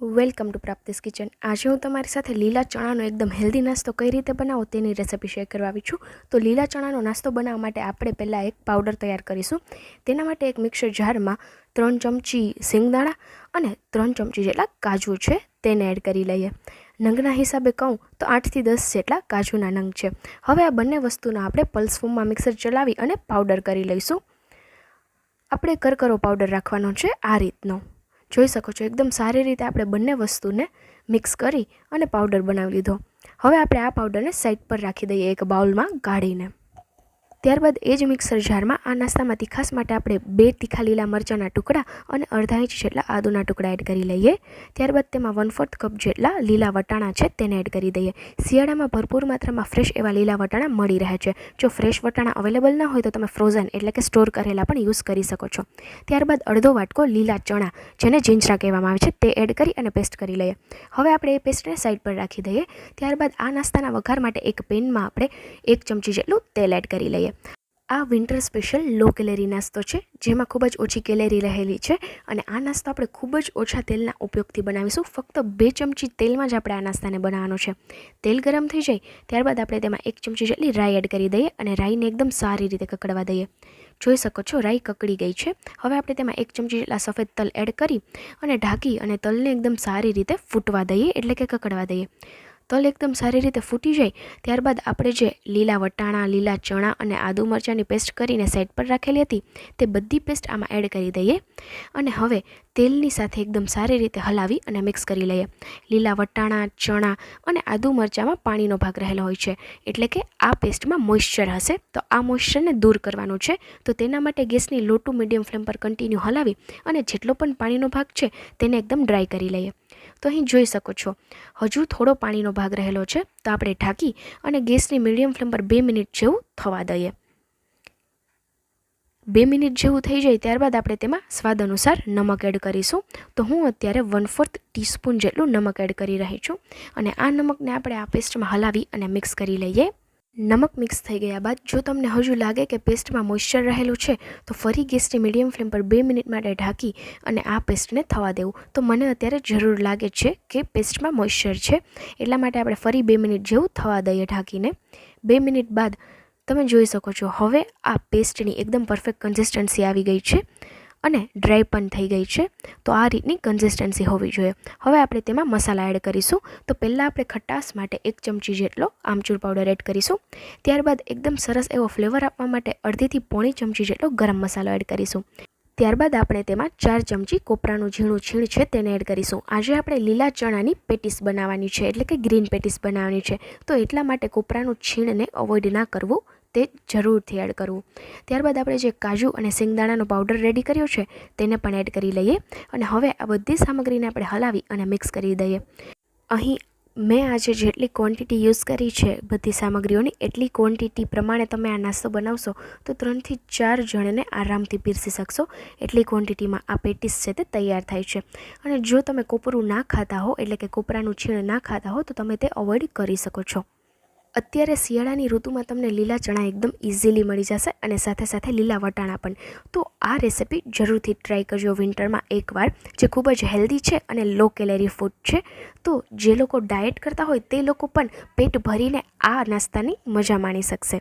Welcome to પ્રાપ્તિસ kitchen. આજે હું તમારી સાથે લીલા ચણાનો એકદમ હેલ્ધી નાસ્તો કઈ રીતે બનાવો તેની રેસિપી શેર કરવા આવી છું. તો લીલા ચણાનો નાસ્તો બનાવવા માટે આપણે પહેલાં એક પાવડર તૈયાર કરીશું. તેના માટે એક મિક્સર જારમાં ત્રણ ચમચી સિંગદાણા અને ત્રણ ચમચી જેટલા કાજુ છે તેને એડ કરી લઈએ. નંગના હિસાબે કહું તો આઠથી દસ જેટલા કાજુના નંગ છે. હવે આ બંને વસ્તુનો આપણે પલ્સ ફોર્મમાં મિક્સર ચલાવી અને પાવડર કરી લઈશું. આપણે કરકરો પાવડર રાખવાનો છે આ રીતનો. જોઈ શકો છો, એકદમ સારી રીતે આપણે બંને વસ્તુને મિક્સ કરી અને પાવડર બનાવી લીધો. હવે આપણે આ પાવડરને સાઈડ પર રાખી દઈએ એક બાઉલમાં ગાળીને. ત્યારબાદ એ જ મિક્સર જારમાં આ નાસ્તામાં તીખાસ માટે આપણે બે તીખા લીલા મરચાંના ટુકડા અને અડધા ઇંચ જેટલા આદુના ટુકડા એડ કરી લઈએ. ત્યારબાદ તેમાં વન ફોર્થ કપ જેટલા લીલા વટાણા છે તેને એડ કરી દઈએ. શિયાળામાં ભરપૂર માત્રામાં ફ્રેશ એવા લીલા વટાણા મળી રહે છે. જો ફ્રેશ વટાણા અવેલેબલ ના હોય તો તમે ફ્રોઝન એટલે કે સ્ટોર કરેલા પણ યુઝ કરી શકો છો. ત્યારબાદ અડધો વાટકો લીલા ચણા, જેને જીંજરા કહેવામાં આવે છે, તે એડ કરી અને પેસ્ટ કરી લઈએ. હવે આપણે એ પેસ્ટને સાઈડ પર રાખી દઈએ. ત્યારબાદ આ નાસ્તાના વઘાર માટે એક પેનમાં આપણે એક ચમચી જેટલું તેલ એડ કરી લઈએ. આ વિન્ટર સ્પેશિયલ લો કેલેરી નાસ્તો છે, જેમાં ખૂબ જ ઓછી કેલેરી રહેલી છે અને આ નાસ્તો આપણે ખૂબ જ ઓછા તેલના ઉપયોગથી બનાવીશું. ફક્ત બે ચમચી તેલમાં જ આપણે આ નાસ્તાને બનાવવાનો છે. તેલ ગરમ થઈ જાય, ત્યારબાદ આપણે તેમાં એક ચમચી જેટલી રાઈ એડ કરી દઈએ અને રાઈને એકદમ સારી રીતે કકડવા દઈએ. જોઈ શકો છો, રાઈ કકડી ગઈ છે. હવે આપણે તેમાં એક ચમચી જેટલા સફેદ તલ એડ કરી અને ઢાંકી અને તલને એકદમ સારી રીતે ફૂટવા દઈએ, એટલે કે કકડવા દઈએ. તલ એકદમ સારી રીતે ફૂટી જાય, ત્યારબાદ આપણે જે લીલા વટાણા, લીલા ચણા અને આદુ મરચાંની પેસ્ટ કરીને સાઈડ પર રાખેલી હતી, તે બધી પેસ્ટ આમાં એડ કરી દઈએ. અને હવે તેલની સાથે એકદમ સારી રીતે હલાવી અને મિક્સ કરી લઈએ. લીલા વટાણા, ચણા અને આદુ મરચાંમાં પાણીનો ભાગ રહેલો હોય છે, એટલે કે આ પેસ્ટમાં મોઇશ્ચર હશે. તો આ મોઇશ્ચરને દૂર કરવાનું છે, તો તેના માટે ગેસની લો મીડિયમ ફ્લેમ પર કન્ટિન્યુ હલાવી અને જેટલો પણ પાણીનો ભાગ છે, તેને એકદમ ડ્રાય કરી લઈએ. તો અહીં જોઈ શકો છો. હજુ થોડો પાણીનો ભાગ રહેલો છે, તો આપણે ઢાંકી અને ગેસની મીડિયમ ફ્લેમ પર બે મિનિટ જેવું થવા દઈએ. બે મિનિટ જેવું થઈ જાય ત્યારબાદ આપણે તેમાં સ્વાદ અનુસાર નમક એડ કરીશું. તો હું અત્યારે વન ફોર્થ ટીસ્પૂન જેટલું નમક એડ કરી રહી છું અને આ નમકને આપણે આ પેસ્ટમાં હલાવી અને મિક્સ કરી લઈએ. નમક મિક્સ થઈ ગયા બાદ જો તમને હજુ લાગે કે પેસ્ટમાં મોઇશ્ચર રહેલું છે, તો ફરી ગેસની મીડિયમ ફ્લેમ પર બે મિનિટ માટે ઢાંકી અને આ પેસ્ટને થવા દેવું. તો મને અત્યારે જરૂર લાગે છે કે પેસ્ટમાં મોઇશ્ચર છે. એટલા માટે આપણે ફરી બે મિનિટ જેવું થવા દઈએ ઢાંકીને. બે મિનિટ બાદ તમે જોઈ શકો છો, હવે આ પેસ્ટની એકદમ પરફેક્ટ કન્સિસ્ટન્સી આવી ગઈ છે. અને ડ્રાય પણ થઈ ગઈ છે. તો આ રીતની કન્સિસ્ટન્સી હોવી જોઈએ. હવે આપણે તેમાં મસાલા એડ કરીશું. તો પહેલાં આપણે ખટાશ માટે એક ચમચી જેટલો આમચૂર પાવડર એડ કરીશું. ત્યારબાદ એકદમ સરસ એવો ફ્લેવર આપવા માટે અડધીથી પોણી ચમચી જેટલો ગરમ મસાલો એડ કરીશું. ત્યારબાદ આપણે તેમાં ચાર ચમચી કોપરાનું ઝીણું છીણ છે તેને એડ કરીશું. આજે આપણે લીલા ચણાની પેટીસ બનાવવાની છે, એટલે કે ગ્રીન પેટીસ બનાવવાની છે. તો એટલા માટે કોપરાનું છીણને અવોઇડ ના કરવું તે જરૂરથી એડ કરવું. ત્યારબાદ આપણે જે કાજુ અને સિંગદાણાનો પાવડર રેડી કર્યો છે, તેને પણ એડ કરી લઈએ અને હવે આ બધી સામગ્રીને આપણે હલાવી અને મિક્સ કરી દઈએ. અહીં મેં આજે જેટલી ક્વોન્ટિટી યુઝ કરી છે બધી સામગ્રીઓની, એટલી ક્વોન્ટિટી પ્રમાણે તમે આ નાસ્તો બનાવશો, તો ત્રણથી ચાર જણને આરામથી પીરસી શકશો. એટલી ક્વોન્ટિટીમાં આ પેટીસ છે તે તૈયાર થાય છે. અને જો તમે કોપરું ના ખાતા હો, એટલે કે કોપરાનું છીણ ના ખાતા હો, તો તમે તે અવોઇડ કરી શકો છો. અત્યારે શિયાળાની ઋતુમાં તમને લીલા ચણા એકદમ ઇઝીલી મળી જશે અને સાથે સાથે લીલા વટાણા પણ. તો આ રેસિપી જરૂરથી ટ્રાય કરજો વિન્ટરમાં એકવાર, જે ખૂબ જ હેલ્ધી છે અને લો કેલેરી ફૂડ છે. તો જે લોકો ડાયટ કરતા હોય તે લોકો પણ પેટ ભરીને આ નાસ્તાની મજા માણી શકશે.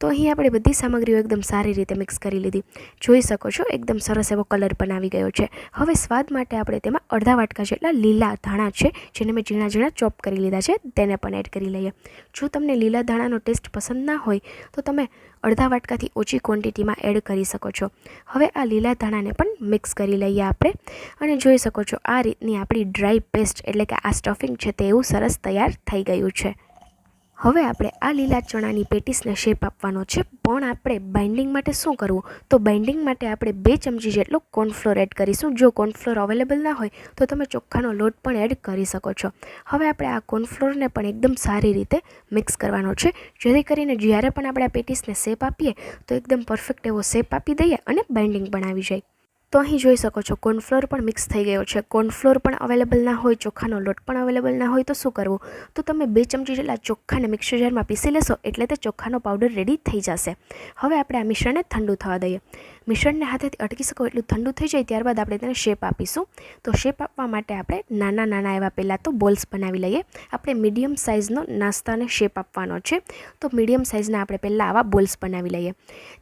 તો અહીં આપણે બધી સામગ્રીઓ એકદમ સારી રીતે મિક્સ કરી લીધી. જોઈ શકો છો, એકદમ સરસ એવો કલર આવી ગયો છે. હવે સ્વાદ માટે આપણે તેમાં અડધા વાટકા જેટલા લીલા ધાણા છે, જેને મેં ઝીણા ઝીણા ચોપ કરી લીધા છે, તેને પણ એડ કરી લઈએ. જો તમને લીલા ધાણાનો ટેસ્ટ પસંદ ના હોય, તો તમે અડધા વાટકાથી ઓછી ક્વોન્ટિટીમાં એડ કરી શકો છો. હવે આ લીલા ધાણાને પણ મિક્સ કરી લઈએ આપણે. અને જોઈ શકો છો, આ રીતની આપણી ડ્રાય પેસ્ટ એટલે કે આ સ્ટફિંગ છે તે એવું સરસ તૈયાર થઈ ગયું છે. હવે આપણે આ લીલા ચણાની પેટીસને શેપ આપવાનો છે, પણ આપણે બાઇન્ડિંગ માટે શું કરવું? તો બાઇન્ડિંગ માટે આપણે બે ચમચી જેટલો કોર્નફ્લોર એડ કરીશું. જો કોર્નફ્લોર અવેલેબલ ના હોય, તો તમે ચોખ્ખાનો લોટ પણ એડ કરી શકો છો. હવે આપણે આ કોર્નફ્લોરને પણ એકદમ સારી રીતે મિક્સ કરવાનો છે. જેથી કરીને જ્યારે પણ આપણે આ પેટીસને શેપ આપીએ, તો એકદમ પરફેક્ટ એવો શેપ આપી દઈએ અને બાઇન્ડિંગ પણ આવી જાય. તો અહીં જોઈ શકો છો કોર્નફ્લોર પણ મિક્સ થઈ ગયો છે. કોર્નફ્લોર પણ અવેલેબલ ના હોય, ચોખાનો લોટ પણ અવેલેબલ ના હોય, તો શું કરવું? તો તમે બે ચમચી જેટલા ચોખ્ખાને મિક્સર જારમાં પીસી લેશો, એટલે તે ચોખાનો પાવડર રેડી થઈ જશે. હવે આપણે આ મિશ્રણને ઠંડુ થવા દઈએ. મિશ્રણને હાથેથી અટકી શકો એટલું ઠંડુ થઈ જાય ત્યારબાદ આપણે તેને શેપ આપીશું. તો શેપ આપવા માટે આપણે નાના નાના એવા પહેલાં તો બોલ્સ બનાવી લઈએ. આપણે મીડિયમ સાઇઝનો નાસ્તાને શેપ આપવાનો છે. તો મીડિયમ સાઇઝના આપણે પહેલાં આવા બોલ્સ બનાવી લઈએ.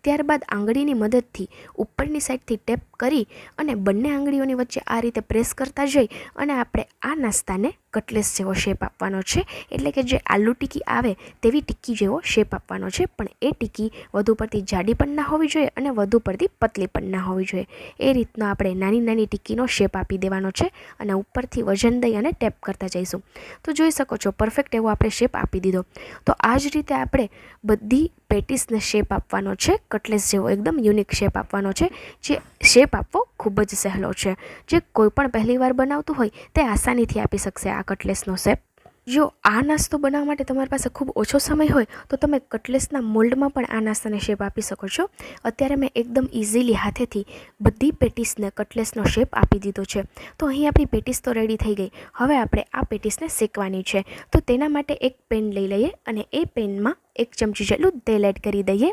ત્યારબાદ આંગળીની મદદથી ઉપરની સાઈડથી ટેપ કરી અને બંને આંગળીઓની વચ્ચે આ રીતે પ્રેસ કરતા જઈ અને આપણે આ નાસ્તાને કટલેસ જેવો શેપ આપવાનો છે. એટલે કે જે આલુ ટીકી આવે તેવી ટીકી જેવો શેપ આપવાનો છે. પણ એ ટીકી વધુ પડતી જાડી પણ ના હોવી જોઈએ અને વધુ પડતી પતલી પણ ના હોવી જોઈએ. એ રીતનો આપણે નાની નાની ટીકીનો શેપ આપી દેવાનો છે અને ઉપરથી વજન દઈ અને ટેપ કરતા જઈશું. તો જોઈ શકો છો પરફેક્ટ એવો આપણે શેપ આપી દીધો. તો આ જ રીતે આપણે બધી પેટીસને શેપ આપવાનો છે. કટલેસ જેવો, એકદમ યુનિક શેપ આપવાનો છે. જે શેપ આપવો ખૂબ જ સહેલો છે. જે કોઈ પણ પહેલીવાર બનાવતું હોય, તે આસાનીથી આપી શકશે આ કટલેસનો શેપ જો આ નાસ્તો બનાવવા માટે તમારી પાસે ખૂબ ઓછો સમય હોય, તો તમે કટલેસના મોલ્ડમાં પણ આ નાસ્તાને શેપ આપી શકો છો. અત્યારે મેં એકદમ ઇઝીલી હાથેથી બધી પેટીસને કટલેસનો શેપ આપી દીધો છે. તો અહીં આપણી પેટીસ તો રેડી થઈ ગઈ. હવે આપણે આ પેટીસને શેકવાની છે. તો તેના માટે એક પેન લઈ લઈએ અને એ પેનમાં એક ચમચી જેટલું તેલ એડ કરી દઈએ.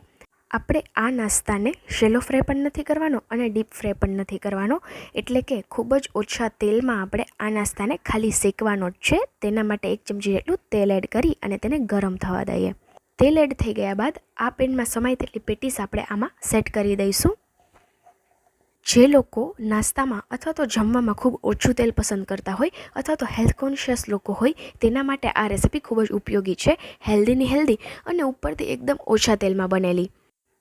આપણે આ નાસ્તાને શેલો ફ્રાય પણ નથી કરવાનો અને ડીપ ફ્રાય પણ નથી કરવાનો. એટલે કે ખૂબ જ ઓછા તેલમાં આપણે આ નાસ્તાને ખાલી શેકવાનો જ છે. તેના માટે એક ચમચી જેટલું તેલ એડ કરી અને તેને ગરમ થવા દઈએ. તેલ એડ થઈ ગયા બાદ આ પેનમાં સમાય તેટલી પેટીસ આપણે આમાં સેટ કરી દઈશું. જે લોકો નાસ્તામાં અથવા તો જમવામાં ખૂબ ઓછું તેલ પસંદ કરતા હોય અથવા તો હેલ્થ કોન્શિયસ લોકો હોય, તેના માટે આ રેસિપી ખૂબ જ ઉપયોગી છે. હેલ્ધીની હેલ્ધી અને ઉપરથી એકદમ ઓછા તેલમાં બનેલી.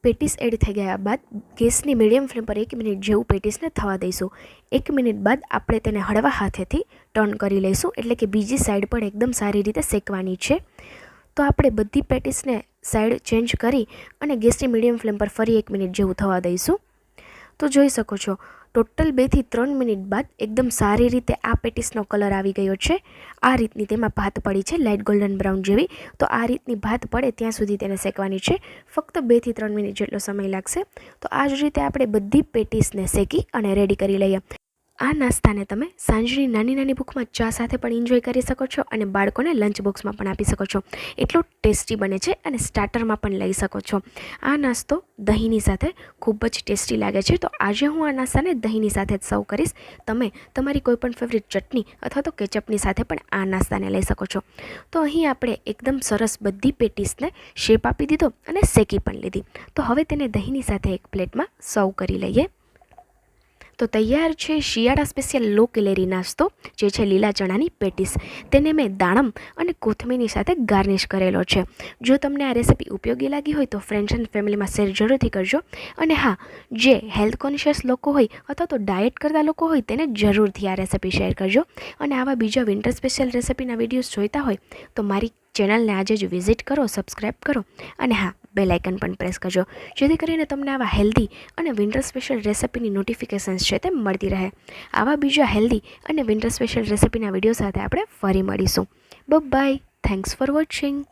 પેટીસ એડ થઈ ગયા બાદ ગેસની મીડિયમ ફ્લેમ પર એક મિનિટ જેવું પેટીસને થવા દઈશું. એક મિનિટ બાદ આપણે તેને હળવા હાથેથી ટર્ન કરી લઈશું. એટલે કે બીજી સાઈડ પણ એકદમ સારી રીતે શેકવાની છે. તો આપણે બધી પેટીસને સાઈડ ચેન્જ કરી અને ગેસની મીડિયમ ફ્લેમ પર ફરી એક મિનિટ જેવું થવા દઈશું. તો જોઈ શકો છો ટોટલ બેથી ત્રણ મિનિટ બાદ એકદમ સારી રીતે આ પેટીસનો કલર આવી ગયો છે. આ રીતની તેમાં ભાત પડી છે લાઇટ ગોલ્ડન બ્રાઉન જેવી. તો આ રીતની ભાત પડે ત્યાં સુધી તેને શેકવાની છે. ફક્ત બેથી ત્રણ મિનિટ જેટલો સમય લાગશે. તો આ જ રીતે આપણે બધી પેટીસને શેકી અને રેડી કરી લઈએ. આ નાસ્તાને તમે સાંજની નાની નાની ભૂખમાં ચા સાથે પણ એન્જોય કરી શકો છો અને બાળકોને લંચ બોક્સમાં પણ આપી શકો છો. એટલો ટેસ્ટી બને છે અને સ્ટાર્ટરમાં પણ લઈ શકો છો. આ નાસ્તો દહીંની સાથે ખૂબ જ ટેસ્ટી લાગે છે. તો આજે હું આ નાસ્તાને દહીંની સાથે જ સર્વ કરીશ. તમે તમારી કોઈપણ ફેવરિટ ચટણી અથવા તો કેચઅપની સાથે પણ આ નાસ્તાને લઈ શકો છો. તો અહીં આપણે એકદમ સરસ બધી પેટીસને શેપ આપી દીધો અને શેકી પણ લીધી. તો હવે તેને દહીંની સાથે એક પ્લેટમાં સર્વ કરી લઈએ. તો તૈયાર છે શિયાળા સ્પેશિયલ લો કેલેરી નાસ્તો, જે છે લીલા ચણાની પેટીસ. તેને મેં દાણમ અને કોથમીરની સાથે ગાર્નિશ કરેલો છે. જો તમને આ રેસિપી ઉપયોગી લાગી હોય તો ફ્રેન્ડ્સ એન્ડ ફેમિલીમાં શેર જરૂરથી કરજો. અને હા, જે હેલ્થ કોન્શિયસ લોકો હોય અથવા તો ડાયટ કરતા લોકો હોય તેને જરૂરથી આ રેસીપી શેર કરજો. અને આવા બીજા વિન્ટર સ્પેશિયલ રેસિપીના વિડીયોઝ જોઈતા હોય તો મારી ચેનલને આજે જ વિઝિટ કરો સબસ્ક્રાઈબ કરો. અને હા બેલ પણ પ્રેસ કરજો. જેથી કરીને તમને આવા હેલ્ધી અને વિન્ટર સ્પેશિયલ રેસિપીની નોટિફિકેશન્સ છે તે મળતી રહે. આવા બીજા હેલ્ધી અને વિન્ટર સ્પેશિયલ રેસિપીના વીડિયો સાથે આપણે ફરી મળીશું. By thanks for watching